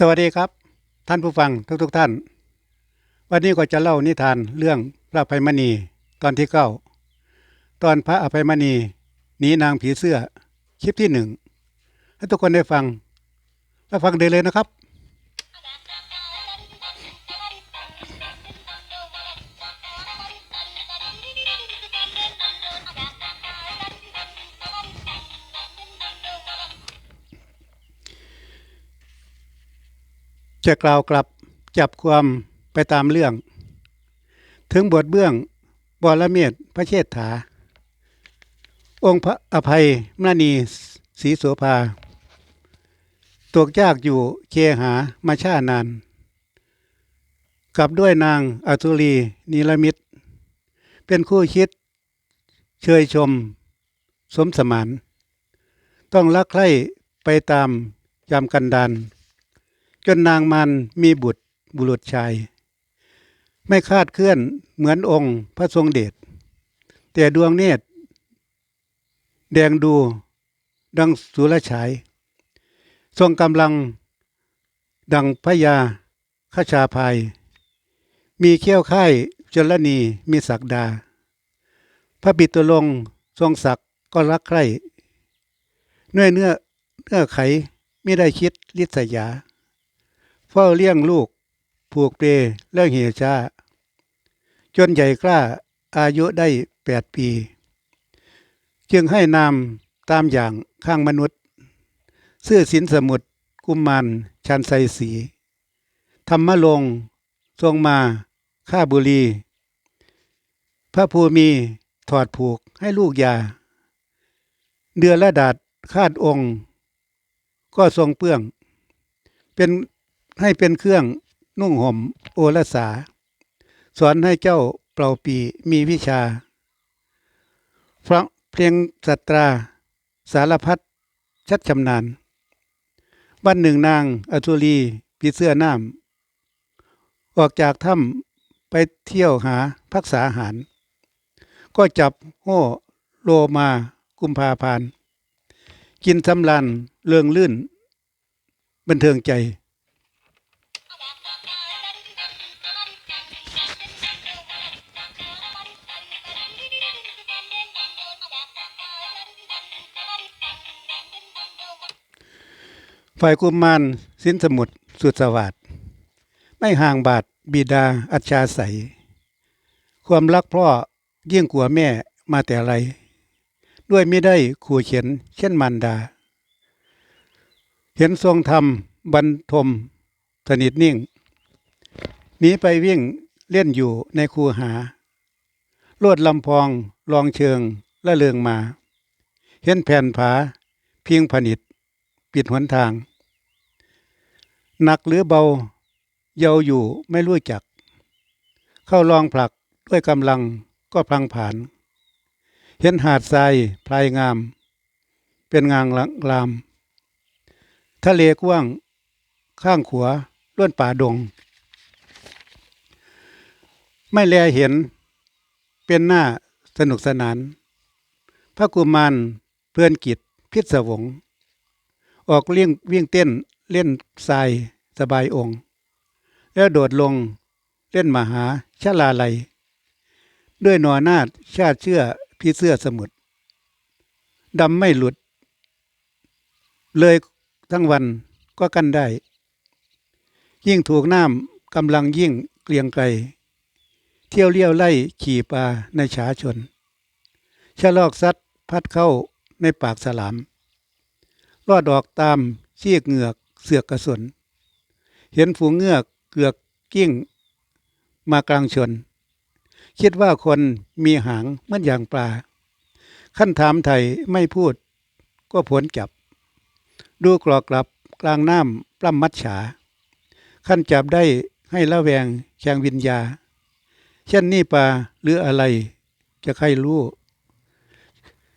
สวัสดีครับ ท่านผู้ฟังทุกๆทท่าน วันนี้ก็จะเล่านิทานเรื่องพระอภัยมณีตอนที่เก้าตอนพระอภัยมณีหนีนางผีเสื้อคลิปที่หนึ่งให้ทุกคนได้ฟังและฟังได้เลยนะครับ จะกล่าวกลับจับความไปตามเรื่อง ถึงบทเบื้องบรเมศพระเชษฐา องค์พระอภัยมณีศรีโสภาตกยากอยู่เคหามาชานาน กับด้วยนางอัตุลีนิลมิตร เป็นคู่คิดเชยชม สมสมาน ต้องรักใคร่ไปตามยามกันดาน จนนางมันมีบุตรบุรุษชาย ไม่คาดเคลื่อนเหมือนองค์พระทรงเดชแต่ดวงเนตร แดงดูดังสุรฉาย ทรงกำลังดังพญาขชาภาย มีเขี้ยวค่ายจนละนีมีศักดา พระบิดตัวลงทรงศักก็รักใคร่เนื้อเนื้อเนื้อไขไม่ได้คิดลิษยา เฝ้าเลี้ยงลูก ผูกเปรและเหียชาจนใหญ่กล้าอายุได้แปดปี จึงให้นามตามอย่างข้างมนุษย์ เสื้อสินสมุดกุมมารชันไซสี ธรรมลง ทรงมาฆ่าบุรี พระภูมิถอดผูกให้ลูกยา เดือนละดาดคาดองค์ ก็ทรงเปื้อง เป็น ให้เป็นเครื่องนุ่งห่มโอรสา สอนให้เจ้าเปล่าปีมีวิชาฟังเพลงสัตราสารพัดชัดชำนาญ วันหนึ่งนางอทุลีปีเสื้อน้ำออกจากถ้ำไปเที่ยวหาพักษาอาหาร ก็จับโห่โลมากุมภาพาน กินสำลันเลืองลื่น บันเทิงใจ ฝ่ายกุมมารสินสมุทรสุดสวัสดไม่ห่างบาทบิดาอัจฉาใสยความรักพ่อยิ่งกว่าแม่มาแต่ไร ด้วยไม่ได้ขู่เขียนเช่นมันดา เห็นทรงธรรมบรรทมสนิทนิ่งหนีไปวิ่งเล่นอยู่ในคูหา ลวดลำพองลองเชิงละเลืองมา เห็นแผ่นผาเพียงผนิต ปิดหนทาง หนักหรือเบาเยาอยู่ไม่รู้จัก เข้าลองผลักด้วยกำลังก็พลังผ่าน เห็นหาดทรายพลายงาม เป็นงางลังลาม ทะเลกว้าง ข้างขวาล้วนป่าดง ไม่แลเห็น เป็นหน้าสนุกสนาน พระกุมารเพื่อนกิจพิศวง ออกเลี้ยงวิ่งเต้นเล่นทรายสบายองค์ แล้วโดดลงเล่นมหาชลาลัย ด้วยหนอนาดชาติเชื่อพี่เสื้อสมุทรดำไม่หลุด เลยทั้งวันก็กั้นได้ ยิ่งถูกน้ำกำลังยิ่งเกลียงไกล เที่ยวเลี้ยวไล่ขี่ปลาในฉาชนชะลอกซัดพัดเข้าในปากสลาม รอดอกตามเชียกเหงือกเสือกกระสน เห็นฝูงเงือกเกือกกิ้ง มากลางชน คิดว่าคนมีหางเหมือนอย่างปลา ขั้นถามไทยไม่พูด ก็ผลจับ ดูกรอกกลับกลางน้ำปล้ำมัดฉา ขั้นจับได้ให้ละแวงแขงวิญญา เช่นนี่ปลาหรืออะไรจะใครรู้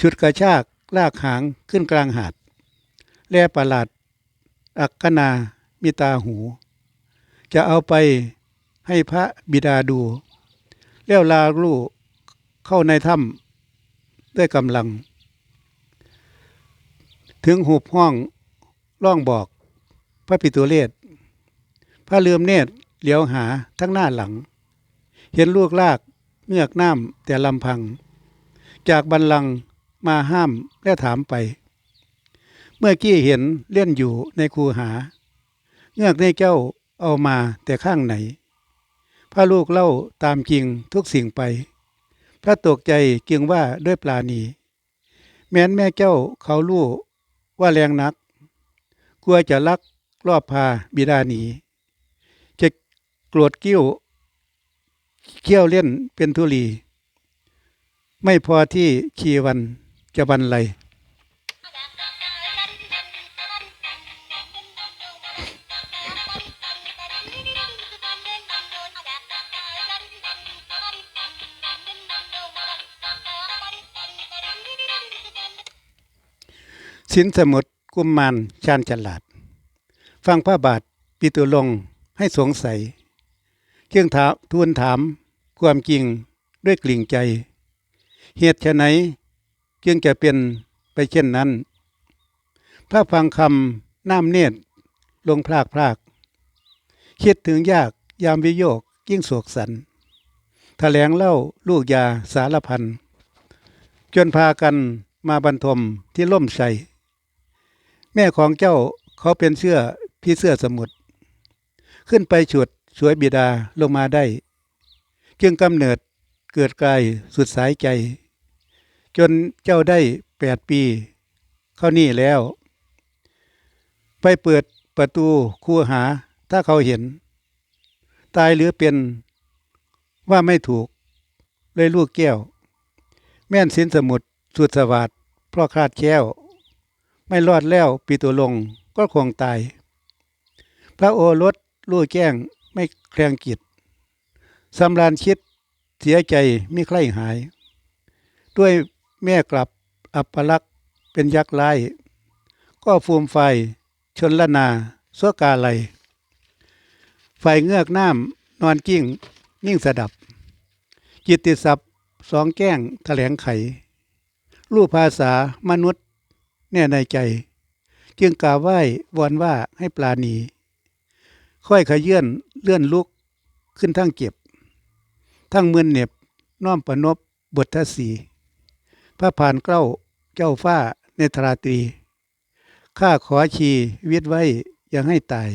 ชุดกระชากลากหางขึ้นกลางหาด แลประหลาดอักขนามีตาหู จะเอาไปให้พระบิดาดู แล้วลาลูกเข้าในถ้ำด้วยกำลัง ถึงหุบห้องร่องบอก พระปิตุเลศพระเลือมเนตรเหลียวหาทั้งหน้าหลัง เห็นลูกลากเงือกน้ำแต่ลำพัง จากบันลังมาห้ามและถามไป เมื่อกี้เห็นเล่นอยู่ในคูหา เงือกในเจ้าเอามาแต่ข้างไหน พระลูกเล่าตามจริงทุกสิ่งไป พระตกใจจึงว่าด้วยปลาณีแม้นแม่เจ้าเขารู้ว่าแรงนัก กลัวจะลักรอบพาบิดาหนีจะโกรธกิ้ว เขี้ยวเล่นเป็นทุลี ไม่พอที่ชีวันจะบันไล สินสมุทรกุมมารชาญฉลาด ฟังพระบาทปิตุลงให้สงสัยเกี่ยงถามทูลถามความจริงด้วยกลิ่งใจ เหตุไฉนจึงจะเป็นไปเช่นนั้น พระฟังคำน้ำเนตรลงพรากพรากคิดถึงยากยามวิโยกยิ่งโศกสันแถลงเล่าลูกยาสารพันจนพากันมาบรรทมที่ล่มใส แม่ของเจ้าเขาเป็นเสื้อพี่เสื้อสมุทรขึ้นไปฉุดสวยบิดาลงมาได้ จึงกำเนิดเกิดกายสุดสายใจ จนเจ้าได้แปดปี เข้านี่แล้ว ไปเปิดประตูคูหาถ้าเขาเห็น ตายหรือเป็นว่าไม่ถูก เลยลูกแก้ว แม่นสินสมุทรสุดสวัสดเพราะคลาดแค้ว ไม่รอดแล้วปีตัวลงก็คงตาย พระโอรสรู้แจ้งไม่แคลงกิจสำราญชิดเสียใจไม่ใคร่หาย ด้วยแม่กลับอัปลักษ์เป็นยักษ์ร้าย ก็ฟูมไฟชนละนาสวกาไลไฟเงือกน้ำนอนกิ้ง นิ่งสดับ จิตติศัพท์สองแก้งแถลงไข รูปภาษามนุษย์ แน่ในใจ จึงกล่าวไหว้วอนว่าให้ปลาหนี ค่อยขยื่นเลื่อนลุกขึ้นทั้งเก็บ ทั้งเมือนเหน็บน้อมประนบบททศีพระผ่านเกล้าเจ้าฟ้าในทราตรี ข้าขอชีวิตไว้ยังให้ตาย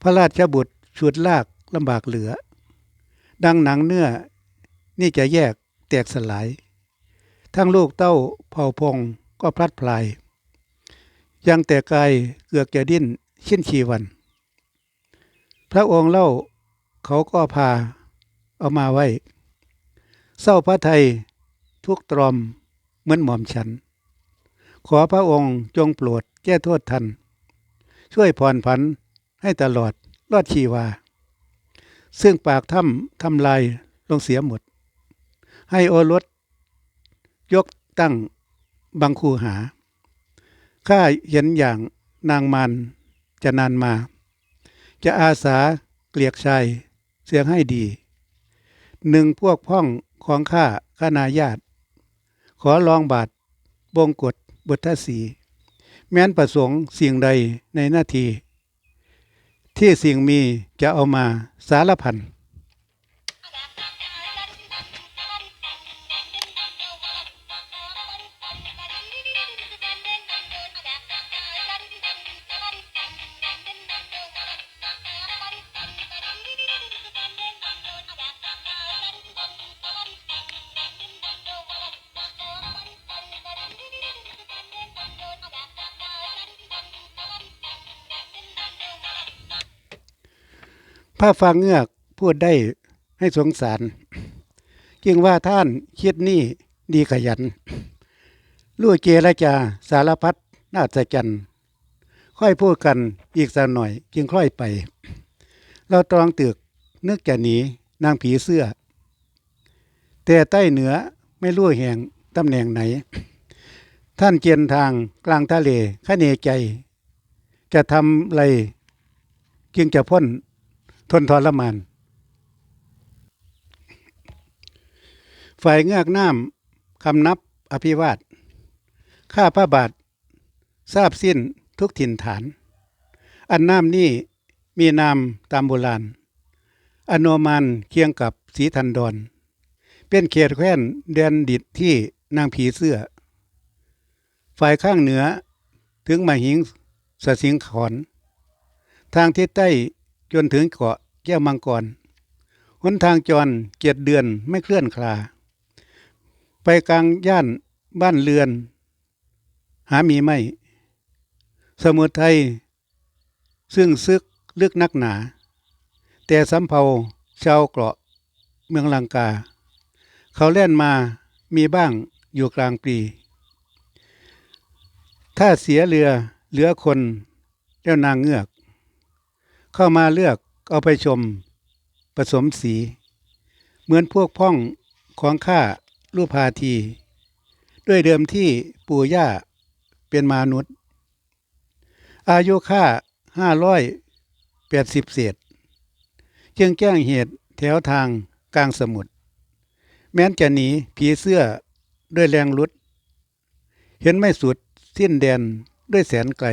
พระราชบุตรฉุดลากลำบากเหลือ ดังหนังเนื้อ นี่จะแยกแตกสลาย ทั้งลูกเต้าเผ่าพง ก็พลัดพลาย ยังแต่กายเกือกจะดิ้นชิ้นชีวัน พระองค์เล่าเขาก็พาเอามาไว้ เศร้าพระไทยทุกตรอมเหมือนหม่อมฉัน ขอพระองค์จงโปรดแก้โทษทัน ช่วยผ่อนผันให้ตลอดรอดชีวา ซึ่งปากถ้ำทำลายลงเสียหมด ให้โอรสยกตั้ง บังคูหา ข้าเห็นอย่างนางมันจะนานมา จะอาสาเกลียกชายเสียงให้ดี หนึ่งพวกพ้องของข้าข้านาญาติ ขอลองบาทบงกฎบุตรสีแม้นประสงค์สิ่งใดในหน้าที ที่สิ่งมีจะเอามาสารพัน พระฟังเงือกพูดได้ให้สงสาร จึงว่าท่านคิดนี่ดีขยัน ลู่เจรจาสารพัดน่าสจันค่อยพูดกันอีกสักหน่อย จึงค่อยไป เราตรองตึกนึกจะหนีนางผีเสื้อ แต่ใต้เหนือไม่รู้แห่งตำแหน่งไหน ท่านเจียนทางกลางทะเลขะเนใจ จะทำไรจึงจะพ้น ทนทรมานฝ่ายเงือกน้ำคำนับอภิวาทข้าพระบาททราบสิ้นทุกถิ่นฐาน อันน้ำนี่มีนามตามโบราณ อโนมานเคียงกับสีทันดอนเป็นเขตแคว้นแดนดิดที่นางผีเสื้อ ฝ่ายข้างเหนือถึงมาหิงสสิงขอน ทางทิศใต้ จนถึงเกาะแก้วมังกรหนทางจรเจ็ดเดือนไม่เคลื่อนคลา ไปกลางย่านบ้านเรือน หามีไม่ สมุทรไทยซึ่งซึกลึกนักหนา แต่สำเภาชาวเกาะเมืองลังกา เขาเล่นมามีบ้างอยู่กลางปีถ้าเสียเรือเหลือคนแล้วนางเงือก เข้ามาเลือกเอาไปชมผสมสี เหมือนพวกพ้องของข้ารูปพาที ด้วยเดิมที่ปู่ย่าเป็นมนุษย์ อายุข้าห้าร้อยแปดสิบเศษ จึงแจ้งเหตุแถวทางกลางสมุทรแม้นจะหนีผีเสื้อด้วยแรงลุด เห็นไม่สุดสิ้นแดนด้วยแสนไกล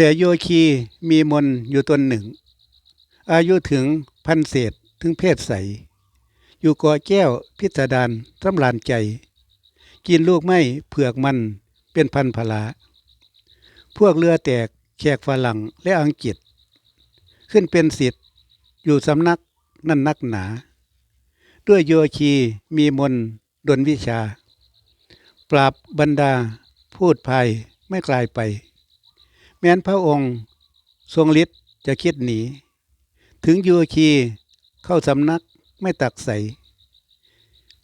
แต่โยคีมีมนอยู่ตนหนึ่ง อายุถึงพันเศษถึงเพศใส อยู่กาะแก้วพิสดารสำลานใจ กินลูกไม้เผือกมันเป็นพันพลา พวกเรือแตกแขกฝรั่งและอังกฤษ ขึ้นเป็นสิทธิ์อยู่สำนักนั่นนักหนา ด้วยโยคีมีมนดลวิชา ปราบบรรดาพูดภัยไม่กลายไป แม้นพระองค์ทรงฤทธิ์จะคิดหนี ถึงโยคีเข้าสำนักไม่ตักใส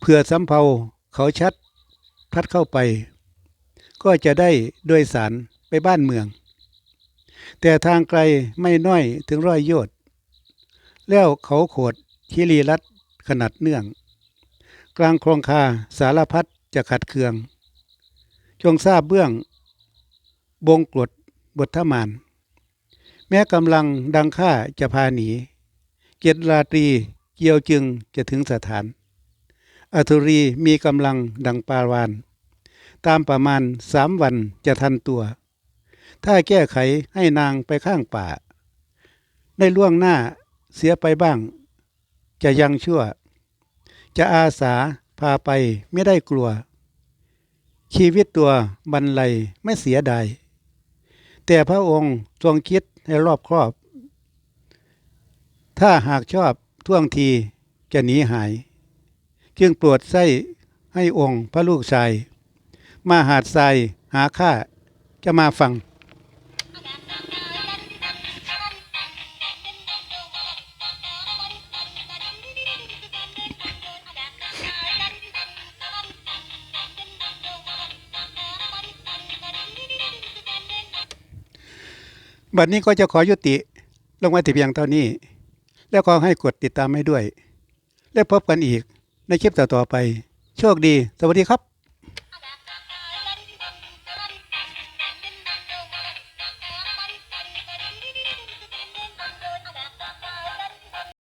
เพื่อสำเภาเขาชัดพัดเข้าไป ก็จะได้โดยสารไปบ้านเมือง แต่ทางไกลไม่น้อยถึงร้อยโยชน์แล้วเขาโขดคิรีรัตน์ขนาดเนื่อง กลางโครงคาสารพัดจะขัดเคือง จงทราบเบื้อง บงกรด บทธมาน แม้กำลังดังข้าจะพาหนี เกียรติราตรีเกียวจึงจะถึงสถานอธุรีมีกำลังดังปาวาน ตามประมาณสามวันจะทันตัว ถ้าแก้ไขให้นางไปข้างป่า ได้ล่วงหน้าเสียไปบ้าง จะยังชั่ว จะอาสาพาไปไม่ได้กลัว ชีวิตตัวบรรลัยไม่เสียดาย แต่พระองค์ทรงคิดให้รอบครอบ ถ้าหากชอบท่วงทีจะหนีหาย จึงโปรดไส้ให้องค์พระลูกชาย มาหาดทรายหาข้าจะมาฟัง บัดนี้ก็จะขอยุติลงไว้แต่เพียงเท่านี้ แล้วขอให้กดติดตามให้ด้วย และพบกันอีกในคลิปต่อๆไป โชคดี สวัสดีครับ